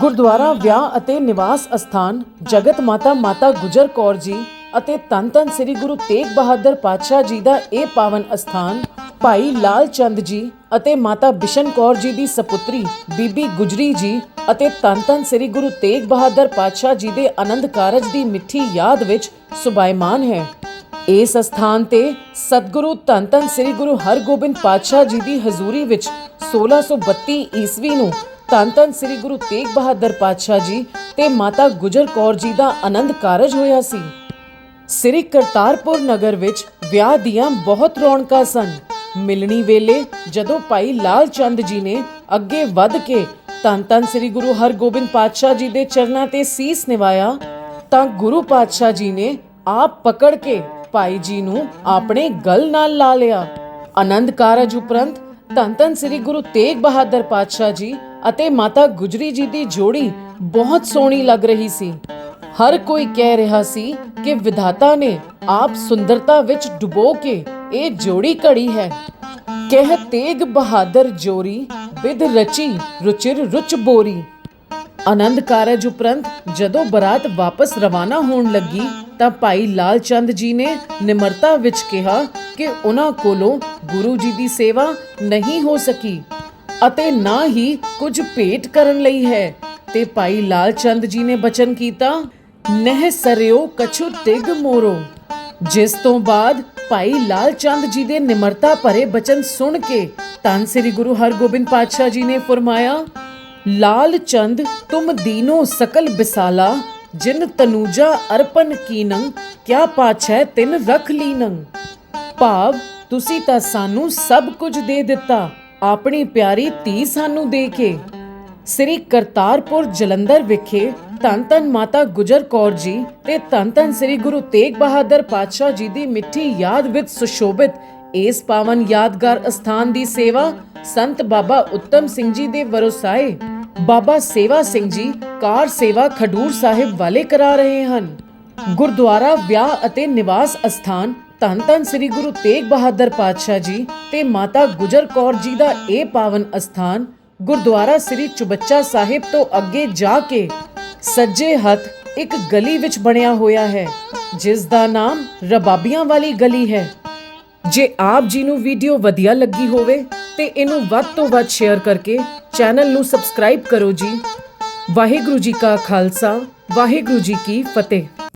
ਗੁਰਦੁਆਰਾ, ਵਿਆਹ ਅਤੇ ਨਿਵਾਸ ਅਸਥਾਨ, ਜਗਤ ਮਾਤਾ ਮਾਤਾ ਗੁਜਰ ਕੌਰ ਜੀ ਅਤੇ ਧੰਨ ਧੰਨ ਸ੍ਰੀ ਗੁਰੂ ਤੇਗ ਬਹਾਦਰ ਪਾਤਸ਼ਾਹ ਜੀ ਦਾ ਇਹ ਪਾਵਨ ਅਸਥਾਨ, ਭਾਈ ਲਾਲ ਚੰਦ ਜੀ ਅਤੇ ਮਾਤਾ ਬਿਸ਼ਨ ਕੌਰ ਜੀ ਦੀ ਸਪੁੱਤਰੀ ਬੀਬੀ ਗੁਜਰੀ ਜੀ ਅਤੇ ਧੰਨ ਧੰਨ ਸ੍ਰੀ ਗੁਰੂ ਤੇਗ ਬਹਾਦਰ ਪਾਤਸ਼ਾਹ ਜੀ ਦੇ ਆਨੰਦ ਕਾਰਜ ਦੀ ਮਿੱਠੀ ਯਾਦ ਵਿੱਚ ਸੁਭਾਇਮਾਨ ਹੈ। ਇਸ ਸਥਾਨ ਤੇ ਸਤਿਗੁਰੂ ਧੰਨ ਧੰਨ ਸ੍ਰੀ ਗੁਰੂ ਹਰਗੋਬਿੰਦ ਪਾਤਸ਼ਾਹ ਜੀ ਦੀ ਹਜ਼ੂਰੀ ਵਿੱਚ 1632 ਈਸਵੀ ਨੂੰ ਧੰਨ ਧੰਨ ਸ੍ਰੀ ਗੁਰੂ ਤੇਗ ਬਹਾਦਰ ਪਾਤਸ਼ਾਹ ਜੀ ਤੇ ਮਾਤਾ ਗੁਜਰ ਕੌਰ ਜੀ ਦਾ ਆਨੰਦ ਕਾਰਜ ਹੋਇਆ ਸੀ। ਸ੍ਰੀ ਕਰਤਾਰਪੁਰ ਨਗਰ ਵਿੱਚ ਵਿਆਹ ਦੀਆਂ ਬਹੁਤ ਰੌਣਕਾਂ ਸਨ। ਮਿਲਣੀ ਵੇਲੇ ਜਦੋਂ ਭਾਈ ਲਾਲ ਚੰਦ ਜੀ ਨੇ ਅੱਗੇ ਵੱਧ ਕੇ ਧੰਨ ਧੰਨ ਸ੍ਰੀ ਗੁਰੂ ਹਰਗੋਬਿੰਦ ਪਾਤਸ਼ਾਹ ਜੀ ਦੇ ਚਰਨਾਂ ਤੇ ਸੀਸ ਨਿਵਾਇਆ, ਤਾਂ ਗੁਰੂ ਪਾਤਸ਼ਾਹ ਜੀ ਨੇ ਆਪ ਪਕੜ ਕੇ ਭਾਈ ਜੀ ਨੂੰ ਆਪਣੇ ਗਲ ਨਾਲ ਲਾ ਲਿਆ। ਆਨੰਦ ਕਾਰਜ ਉਪਰੰਤ ਧੰਨ ਧੰਨ ਸ੍ਰੀ ਗੁਰੂ ਤੇਗ ਬਹਾਦਰ ਪਾਤਸ਼ਾਹ ਜੀ ਅਤੇ ਮਾਤਾ ਗੁਜਰੀ ਜੀ ਦੀ ਜੋੜੀ ਬਹੁਤ ਸੋਹਣੀ ਲੱਗ ਰਹੀ ਸੀ। ਹਰ ਕੋਈ ਕਹਿ ਰਿਹਾ ਸੀ ਕਿ ਵਿਧਾਤਾ ਨੇ ਆਪ ਸੁੰਦਰਤਾ ਵਿੱਚ ਡੁਬੋ ਕੇ ਇਹ ਜੋੜੀ ਘੜੀ ਹੈ। ਕਹਿ ਤੇਗ ਬਹਾਦਰ ਜੋਰੀ ਵਿਦ ਰਚੀ ਰੁਚਿਰ ਰੁਚ ਬੋਰੀ। ਆਨੰਦ ਕਾਰਜ ਉਪਰੰਤ ਜਦੋਂ ਬਰਾਤ ਵਾਪਸ ਰਵਾਨਾ ਹੋਣ ਲੱਗੀ ਤਾਂ ਭਾਈ ਲਾਲ ਚੰਦ ਜੀ ਨੇ ਨਿਮਰਤਾ ਵਿੱਚ ਕਿਹਾ ਕਿ ਉਹਨਾਂ ਕੋਲੋਂ ਗੁਰੂ ਜੀ ਦੀ ਸੇਵਾ ਨਹੀਂ ਹੋ ਸਕੀ। ਅਤੇ ਨਾ ਹੀ ਕੁਝ ਭੇਟ ਕਰਨ ਲਈ ਹੈ। ਤੇ ਭਾਈ ਲਾਲ ਚੰਦ ਜੀ ਨੇ ਬਚਨ ਕੀਤਾ, ਨਹਿ ਸਰਿਓ ਕਛੁ ਤਿਗ ਮੋਰੋ। ਜਿਸ ਤੋਂ ਬਾਅਦ ਭਾਈ ਲਾਲ ਚੰਦ ਜੀ ਦੇ ਨਿਮਰਤਾ ਭਰੇ ਬਚਨ ਸੁਣ ਕੇ ਧੰਨ ਸ੍ਰੀ ਗੁਰੂ ਹਰਗੋਬਿੰਦ ਪਾਤਸ਼ਾਹ ਜੀ ਨੇ ਫਰਮਾਇਆ, ਲਾਲ ਚੰਦ, ਤੁਮ ਦੀਨੋ ਸਕਲ ਬਿਸਾਲਾ, ਜਿਨ ਤਨੂਜਾ ਅਰਪਨ ਕੀਨੰ, ਕਿਆ ਪਾਛੈ ਤਿਨ ਰਖ ਲੀਨੰ। ਭਾਵ, ਤੁਸੀਂ ਤਾਂ ਸਾਨੂੰ ਸਭ ਕੁਝ ਦੇ ਦਿੱਤਾ। ਆਪਣੀ ਪਿਆਰੀ ਧੀ ਸਾਨੂੰ ਦੇ ਕੇ। ਸ੍ਰੀ ਕਰਤਾਰਪੁਰ ਜਲੰਧਰ ਵਿਖੇ ਧੰਨ ਧੰਨ ਮਾਤਾ ਗੁਜਰ ਕੌਰ ਜੀ ਤੇ ਧੰਨ ਧੰਨ ਸ੍ਰੀ ਗੁਰੂ ਤੇਗ ਬਹਾਦਰ ਪਾਤਸ਼ਾਹ ਜੀ ਦੀ ਮਿੱਠੀ ਯਾਦ ਵਿੱਚ ਸੁਸ਼ੋਭਿਤ ਇਸ ਪਾਵਨ ਯਾਦਗਾਰ ਅਸਥਾਨ ਦੀ ਸੇਵਾ ਸੰਤ ਬਾਬਾ ਉੱਤਮ ਸਿੰਘ ਜੀ ਦੇ ਵਰਸਾਏ ਬਾਬਾ ਸੇਵਾ ਸਿੰਘ ਜੀ ਕਾਰ ਸੇਵਾ ਖਡੂਰ ਸਾਹਿਬ ਵਾਲੇ ਕਰਾ ਰਹੇ ਹਨ। ਗੁਰਦੁਆਰਾ ਵਿਆਹ ਅਤੇ ਨਿਵਾਸ ਅਸਥਾਨ ਧੰਨ ਧੰਨ ਸ੍ਰੀ ਗੁਰੂ ਤੇਗ ਬਹਾਦਰ ਪਾਤਸ਼ਾਹ ਜੀ ਤੇ ਮਾਤਾ ਗੁਜਰ ਕੌਰ ਜੀ ਦਾ ਇਹ ਪਾਵਨ ਅਸਥਾਨ ਗੁਰਦੁਆਰਾ ਸ੍ਰੀ ਚੁਬੱਚਾ ਸਾਹਿਬ ਤੋਂ ਅੱਗੇ ਜਾ ਕੇ ਸੱਜੇ ਹੱਥ ਇੱਕ ਗਲੀ ਵਿੱਚ ਬਣਿਆ ਹੋਇਆ ਹੈ, ਜਿਸ ਦਾ ਨਾਮ ਰਬਾਬੀਆਂ ਵਾਲੀ ਗਲੀ ਹੈ। ਜੇ ਆਪ ਜੀ ਨੂੰ ਵੀਡੀਓ ਵਧੀਆ ਲੱਗੀ ਹੋਵੇ ਤੇ ਇਹਨੂੰ ਵੱਧ ਤੋਂ ਵੱਧ ਸ਼ੇਅਰ ਕਰਕੇ ਚੈਨਲ ਨੂੰ ਸਬਸਕ੍ਰਾਈਬ ਕਰੋ ਜੀ। ਵਾਹਿਗੁਰੂ ਜੀ ਕਾ ਖਾਲਸਾ, ਵਾਹਿਗੁਰੂ ਜੀ ਕੀ ਫਤਿਹ।